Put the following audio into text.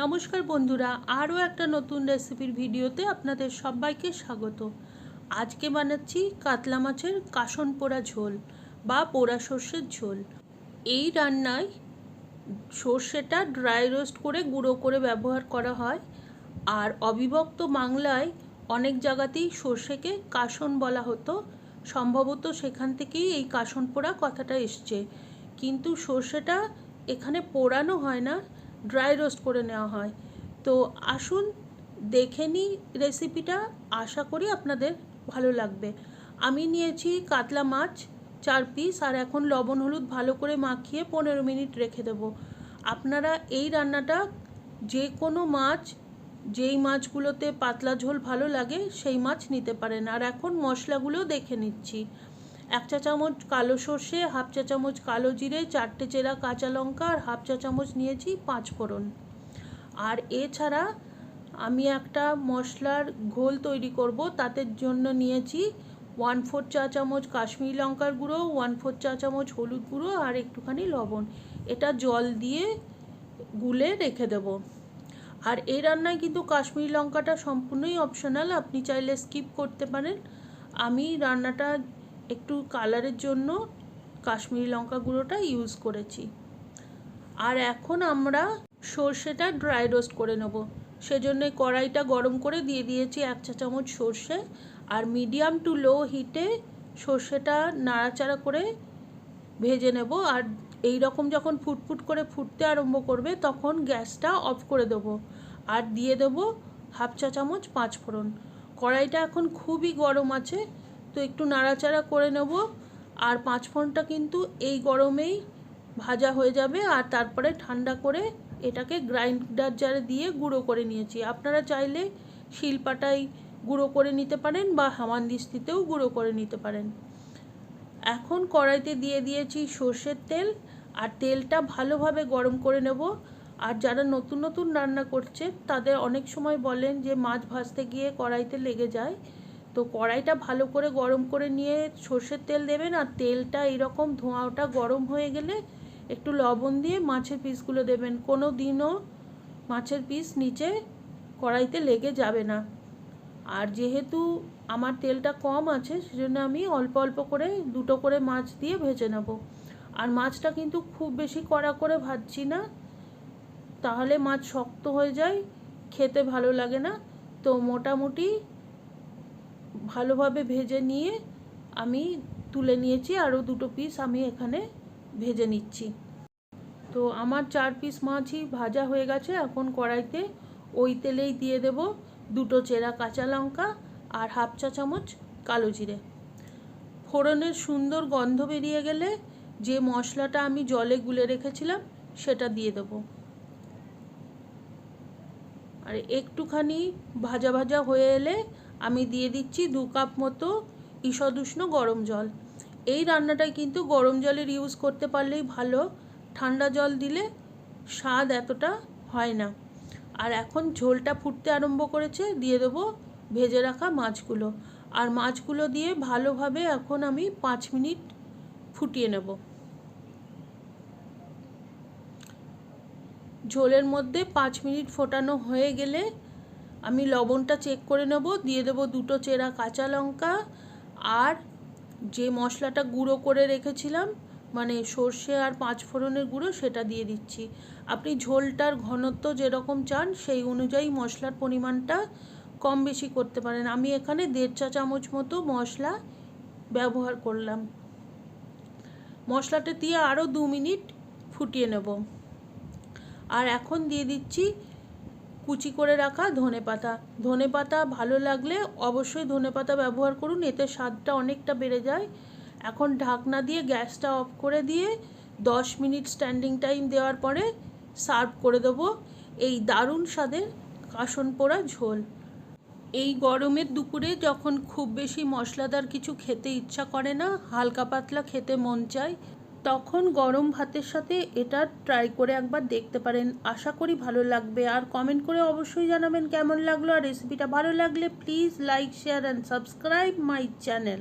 নমস্কার বন্ধুরা, আরও একটা নতুন রেসিপির ভিডিওতে আপনাদের সবাইকে স্বাগত। আজকে বানাচ্ছি কাতলা মাছের কাসন পোড়া ঝোল বা পোড়া সর্ষের ঝোল। এই রান্নায় সর্ষেটা ড্রাই রোস্ট করে গুঁড়ো করে ব্যবহার করা হয় আর অবিভক্ত বাংলায় অনেক জায়গাতেই সর্ষেকে কাসন বলা হতো। সম্ভবত সেখান থেকেই এই কাসন পোড়া কথাটা এসছে। কিন্তু সর্ষেটা এখানে পোড়ানো হয় না ড্রাই রোস্ট করে নেওয়া হয়। তো আসুন, দেখে নিই রেসিপিটা আশা করি আপনাদের ভালো লাগবে। আমি নিয়েছি কাতলা মাছ চার পিস আর এখন লবণ, হলুদ ভালো করে মাখিয়ে পনেরো মিনিট রেখে দেবো। আপনারা এই রান্নাটা যে কোনো মাছ, যেই মাছগুলোতে পাতলা ঝোল ভালো লাগে, সেই মাছ নিতে পারেন। আর এখন মশলাগুলো দেখে নিচ্ছি। এক চা চামচ কালো সর্ষে, হাফ চা চামচ কালো জিরে, চারটে চেরা কাঁচা লঙ্কা আর হাফ চা চামচ নিয়েছি পাঁচ ফোড়ন। আর এছাড়া আমি একটা মশলার ঘোল তৈরি করব, তাতে জন্য নিয়েছি ওয়ান ফোর চা চামচ কাশ্মীরি লঙ্কার গুঁড়ো, ওয়ান ফোর চা চামচ হলুদ গুঁড়ো আর একটুখানি লবণ। এটা জল দিয়ে গুলে রেখে দেব। আর এই রান্নায় কিন্তু কাশ্মীরি লঙ্কাটা সম্পূর্ণই অপশনাল আপনি চাইলে স্কিপ করতে পারেন। আমি রান্নাটা একটু কালারের জন্য কাশ্মীরি লঙ্কা গুঁড়োটা ইউজ করেছি। আর এখন আমরা সর্ষেটা ড্রাই রোস্ট করে নেব। সেজন্য কড়াইটা গরম করে দিয়ে দিয়েছি এক চা চামচ সর্ষে আর মিডিয়াম টু লো হিটে সর্ষেটা নাড়াচাড়া করে ভেজে নেব। আর এই রকম যখন ফুটফুট করে ফুটতে আরম্ভ করবে তখন গ্যাসটা অফ করে দেব। আর দিয়ে দেব হাফ চা চামচ পাঁচ ফোড়ন কড়াইটা এখন খুবই গরম আছে। তো একটু নাড়াচাড়া করে নেব। আর পাঁচ ফোড়নটা কিন্তু এই গরমেই ভাজা হয়ে যাবে। আর তারপরে ঠান্ডা করে এটাকে গ্রাইন্ডার জারে দিয়ে গুঁড়ো করে নিয়েছি। আপনারা চাইলে শিলপাটাই গুঁড়ো করে নিতে পারেন বা হামানদিস্তিতেও গুঁড়ো করে নিতে পারেন। এখন কড়াইতে দিয়ে দিয়েছি সর্ষের তেল। আর তেলটা ভালোভাবে গরম করে নেব। আর যারা নতুন নতুন রান্না করছে, তাদের অনেক সময় বলেন যে মাছ ভাজতে গিয়ে কড়াইতে লেগে যায়। তো কড়াইটা ভালো করে গরম করে নিয়ে সর্ষের তেল দেবেন আর তেলটা এরকম ধোঁয়াটা গরম হয়ে গেলে একটু লবণ দিয়ে মাছের পিসগুলো দেবেন। কোনো দিনও মাছের পিস নিচে কড়াইতে লেগে যাবে না। আর যেহেতু আমার তেলটা কম আছে, সেজন্য আমি অল্প অল্প করে দুটো করে মাছ দিয়ে ভেজে নেব। আর মাছটা কিন্তু খুব বেশি কড়া করে ভাজছি না, তাহলে মাছ শক্ত হয়ে যায়, খেতে ভালো লাগে না। তো মোটামুটি ভালোভাবে ভেজে নিয়ে আমি তুলে নিয়েছি, আরও দুটো পিস আমি এখানে ভেজে নিচ্ছি। তো আমার চার পিস মাছই ভাজা হয়ে গেছে, এখন কড়াইতে ওই তেলেই দিয়ে দেব দুটো চেরা কাঁচা লঙ্কা আর হাফ চা চামচ কালো জিরে। ফোড়নের সুন্দর গন্ধ বেরিয়ে গেলে যে মশলাটা আমি জলে গুলে রেখেছিলাম সেটা দিয়ে দেব। আর একটুখানি ভাজা ভাজা হয়ে এলে আমি দিয়ে দিচ্ছি দু কাপ মতো ঈষদুষ্ণ গরম জল। এই রান্নাটায় কিন্তু গরম জলের ইউজ করতে পারলেই ভালো। ঠান্ডা জল দিলে স্বাদ এতটা হয় না। আর এখন ঝোলটা ফুটতে আরম্ভ করেছে, দিয়ে দেবো ভেজে রাখা মাছগুলো। আর মাছগুলো দিয়ে ভালোভাবে এখন আমি পাঁচ মিনিট ফুটিয়ে নেব। ঝোলের মধ্যে পাঁচ মিনিট ফোটানো হয়ে গেলে আমি লবণটা চেক করে নেব, দিয়ে দেবো দুটো চেরা কাঁচা লঙ্কা আর যে মশলাটা গুঁড়ো করে রেখেছিলাম মানে সর্ষে আর পাঁচ ফোড়নের গুঁড়ো সেটা দিয়ে দিচ্ছি। আপনি ঝোলটার ঘনত্ব যেরকম চান, সেই অনুযায়ী মশলার পরিমাণটা কম বেশি করতে পারেন। আমি এখানে দেড় চা চামচ মতো মশলা ব্যবহার করলাম। মশলাটা দিয়ে আরও দু মিনিট ফুটিয়ে নেব। আর এখন দিয়ে দিচ্ছি কুচি করে রাখা ধনে পাতা। ধনে পাতা ভালো লাগলে অবশ্যই ধনে পাতা ব্যবহার করুন, এতে স্বাদটা অনেকটা বেড়ে যায়। এখন ঢাকনা দিয়ে গ্যাসটা অফ করে দিয়ে দশ মিনিট স্ট্যান্ডিং টাইম দেওয়ার পরে সার্ভ করে দেবো এই দারুণ স্বাদের কাসন পোড়া ঝোল। এই গরমের দুপুরে যখন খুব বেশি মশলাদার কিছু খেতে ইচ্ছা করে না, হালকা পাতলা খেতে মন চায় তখন গরম ভাতের সাথে এটা ট্রাই করে একবার দেখতে পারেন। আশা করি ভালো লাগবে। আর কমেন্ট করে অবশ্যই জানাবেন কেমন লাগল। আর রেসিপিটা ভালো লাগলে please like share and subscribe my channel